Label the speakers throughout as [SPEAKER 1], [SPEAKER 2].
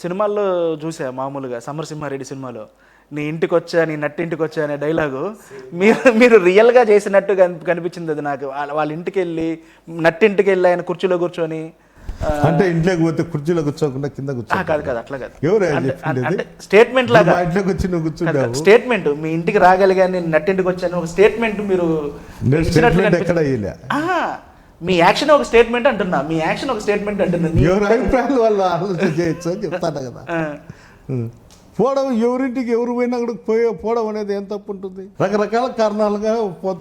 [SPEAKER 1] సినిమాల్లో చూసా మామూలుగా సమరసింహారెడ్డి సినిమాలో. నీ ఇంటికి వచ్చా నీ నట్టింటికి వచ్చా అనే డైలాగు. మీరు మీరు రియల్గా చేసినట్టు కని- కనిపించింది అది నాకు. వాళ్ళ వాళ్ళ ఇంటికి వెళ్ళి నట్టింటికి వెళ్ళి ఆయన కుర్చీలో కూర్చొని
[SPEAKER 2] అంటే ఇంట్లోకి పోతే కుర్చీలో కూర్చోకుండా కింద కూర్చో
[SPEAKER 1] కాదు కాదు అట్లా కాదు. అంటే- స్టేట్మెంట్ లాగా.
[SPEAKER 2] మా ఇంట్లోకి వచ్చి నువ్వు కూర్చుంటావు.
[SPEAKER 1] స్టేట్మెంట్ మీ ఇంటికి రాగలిగా నేను నట్టింటికి వచ్చాను. ఒక స్టేట్మెంట్ మీరు.
[SPEAKER 2] ఎక్కడ
[SPEAKER 1] మీ యాక్షన్ ఒక స్టేట్మెంట్ అంటున్నా మీ యాక్షన్ ఒక స్టేట్మెంట్ అంటున్నా నీ-
[SPEAKER 2] ఎవరి అభిప్రాయాలు వాళ్ళు ఆలోచన చేయొచ్చు అని చెప్తాను కదా.
[SPEAKER 1] ఆ,
[SPEAKER 2] ఉం. పోవడం ఎవరింటికి ఎవరు పోయినా కూడా పోయే పోవడం అనేది ఏం తప్పు ఉంటుంది? రకరకాల కారణాలుగా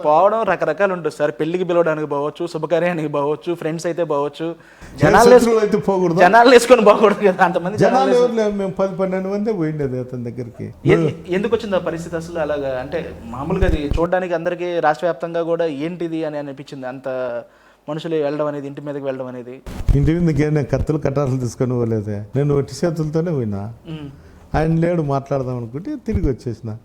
[SPEAKER 1] పోవడం రకరకాలు ఉంటుంది సార్. పెళ్ళికి పిలవడానికి పోవచ్చు శుభకార్యానికి పోవచ్చు ఫ్రెండ్స్ అయితే పోవచ్చు. జనాలు
[SPEAKER 2] అయితే పోకూడదు?
[SPEAKER 1] జనాలు వేసుకొని పోకూడదు కదా అంతమంది జనాలు
[SPEAKER 2] ఎవరు మేము పది పన్నెండు మంది పోయిండేది అతని దగ్గరికి.
[SPEAKER 1] ఎందుకు వచ్చింది ఆ పరిస్థితి అసలు అలాగా? అంటే మామూలుగా అది చూడడానికి అందరికీ రాష్ట్ర వ్యాప్తంగా కూడా ఏంటిది అని అనిపించింది అంత మనుషులు వెళ్ళడం అనేది ఇంటి మీదకి వెళ్ళడం అనేది.
[SPEAKER 2] ఇంటి మీదకి నేను కత్తులు కట్టాలు తీసుకొని పోలేదే. నేను ఒట్టి చేతులతోనే పోయినా. ఆయన లేడు మాట్లాడదాం అనుకుంటే తిరిగి వచ్చేసిన.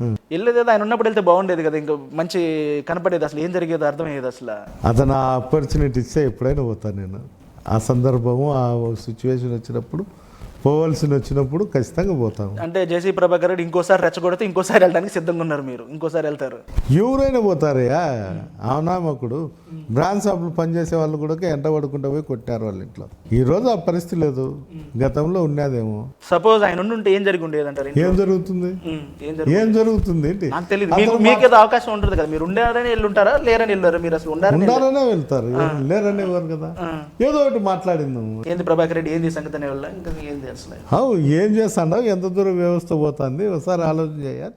[SPEAKER 2] ఉం.
[SPEAKER 1] వెళ్ళేది ఆయన ఉన్నప్పుడు వెళ్తే బాగుండేది కదా ఇంకా మంచి కనపడేది అసలు ఏం జరిగేది అర్థమయ్యేది అసలు.
[SPEAKER 2] అతను ఆ ఆపర్చునిటీ ఇస్తే ఎప్పుడైనా పోతాను నేను. ఆ సందర్భము ఆ సిచ్యువేషన్ వచ్చినప్పుడు పోవాల్సిన వచ్చినప్పుడు ఖచ్చితంగా పోతాము.
[SPEAKER 1] అంటే జేసీ ప్రభాకర్ రెడ్డి ఇంకోసారి రెచ్చగొడితే ఇంకోసారి వెళ్ళడానికి సిద్ధంగా ఉన్నారు మీరు. ఇంకోసారి వెళ్తారు.
[SPEAKER 2] ఎవరైనా పోతారయ్యా? అవునామకుడు. బ్రాండ్ షాపులు పనిచేసే వాళ్ళు కూడా ఎంట పడుకుంటూ పోయి కొట్టారు వాళ్ళ ఇంట్లో. ఈ రోజు ఆ పరిస్థితి లేదు. గతంలో ఉన్నదేమో
[SPEAKER 1] సపోజ్ ఆయన ఉంటే ఏం జరిగి ఉండేది అంటారు
[SPEAKER 2] ఏం జరుగుతుంది?
[SPEAKER 1] ఏం జరిగి
[SPEAKER 2] ఏం జరుగుతుంది ఏంటి?
[SPEAKER 1] నాకు తెలియదు మీకు మీకేదో అవకాశం ఉంటుంది కదా. మీరు ఉండారని వెళ్ళి ఉంటారా? లేరని వెళ్ళారా? మీరు అసలు ఉండారని
[SPEAKER 2] ఉండాలనే వెళ్తారు. ఎవరు లేరనే వారు కదా ఏదో ఒకటి మాట్లాడిందాము.
[SPEAKER 1] ఏంది ప్రభాకర్ రెడ్డి? ఏంది సంగతి అనే ఇంకా ఏంది అసలు
[SPEAKER 2] ఏం చేస్తాడో ఎంత దూరం వ్యవస్థ పోతుంది? ఒకసారి ఆలోచన చేయాలి.